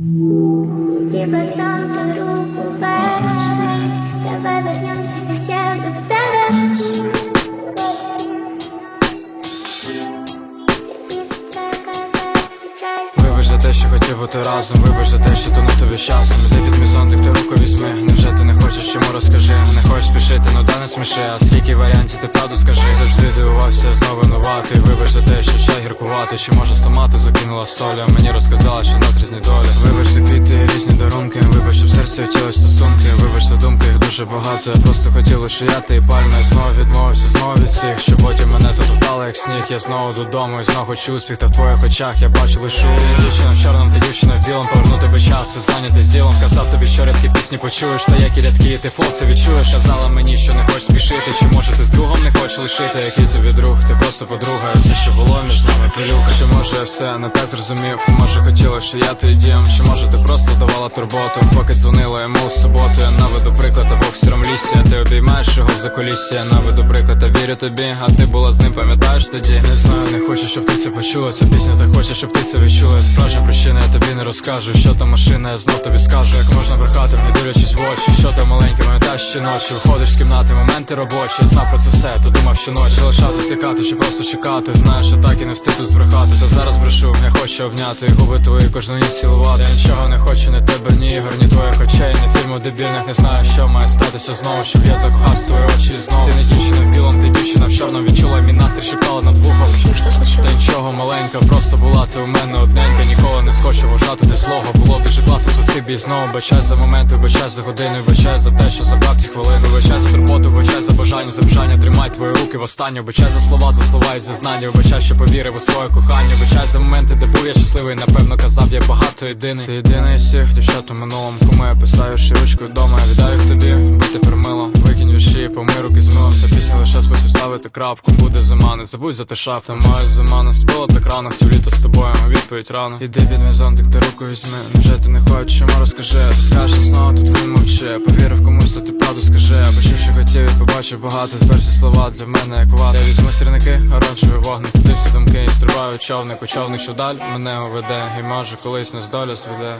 Тебе сам руку возьми, давай вернемся. Вибач за те, що хотів бути разом, вибач за те, що тонув тобі часом Іди під мій зонтик, ти руку візьми. Невже ти не хочеш, чому розкажи? Не хочеш спішити, ну да не сміши. А скільки варіантів ти правду скажи. Завжди дивувався, знову винуватий Вибач за те, що чай гіркувати Чи може сама ти закинула солі А мені розказала, що нас різні долі. Вибач за квіти, різні дарунки Вибач, що в серці хотілось стосунки. Вибач за думки, їх дуже багато. Я просто хотів лише я ти і пальма знову відмовився, знову від всіх Що потім мене затоптали, як сніг. Я знову додому і знову хочу успіх Та в твоїх очах я бачу лише Дівчина в чорному, ти дівчина в білому Поверну тебе час і зайнятий з ділом Казав тобі, що рядкі пісні почуєш Та які рядки, ти флоу це відчуєш. Казала мені, що не хочеш спішити Чи може ти з другом не хочеш лишити Який тобі друг, ти просто подруга Все, що було між нами. Пилюка Чи може я все не так зрозумів? Може хотіла, що я твій дім? Чи може ти просто давала турботу? Поки дзвонила йому в суботу Я наведу приклад, а Бог в сіром лісі. А ти обіймаєш його в закулісі Я наведу приклад, та вірю тобі. А ти була з ним, пам'ятаєш тоді? Не знаю, не хочу, щоб ти це почула. Ця пісня так хоче, щоб ти це відчула. Справжня причина, я тобі не розкажу Що там машина, я знов тобі скажу Як можна брехати, не дивлячись в очі. Що там маленьке, пам'ятаєш щоночі Виходиш з кімнати, моменти робочі. Я знав про це все, то думав щоночі Лишати стикати, чи просто чекати. Знаєш, що так і не встиг тут збрехати. Та зараз брешу, я хочу обняти Губи твої кожну ніч цілувати. Я нічого не хочу, ні тебе, ні ігор, ні твоїх очей Ні фільму дебільних, не знаю, що має статися знову Щоб я закохав в твої очі знову. Ти не дівчина в білом, ти дівчина в чорному. Відчула мій настрій, шептала над вухом. Та нічого маленька, просто була ти у мене одненька Ніколи не схочу вважати ти злого. Було дуже класно свисти бій знову Бачай за моменти, бачай за години Бачай за те, що забрав ці хвилини. Бачай за турботу, бачай за бажання, за бажання Тримай твої руки в останню. Бачай за слова, за слова і зізнання. Бачай, що повірив у своє кохання. Бачай за моменти, де був я щасливий. Напевно казав, я багато єдиний. Ти єдиний із всіх дівчат у минулому Кому я писаю ще ручкою дома Я віддаю тобі, будь тепер мило Викинь віші, помий руки з милом Ця пісня лише спосіб ставити крапку Буде зима, не забудь за те шап Та моя зима не спила так рано Хотів літо з тобою, відповідь рано. Іди під мій зонтик, ти руку візьми Вже ти не хочеш, чому розкажи скажеш знову, тут він мовчи Повірив комусь, то ти правду скажи. Почув, що хотів і побачив багато Збережі слова для мене як вата. Я візьму сірники, оранжевий вогник Туди всі думки і стрибаю човник У човник, що вдаль мене уведе І може колись нас доля зведе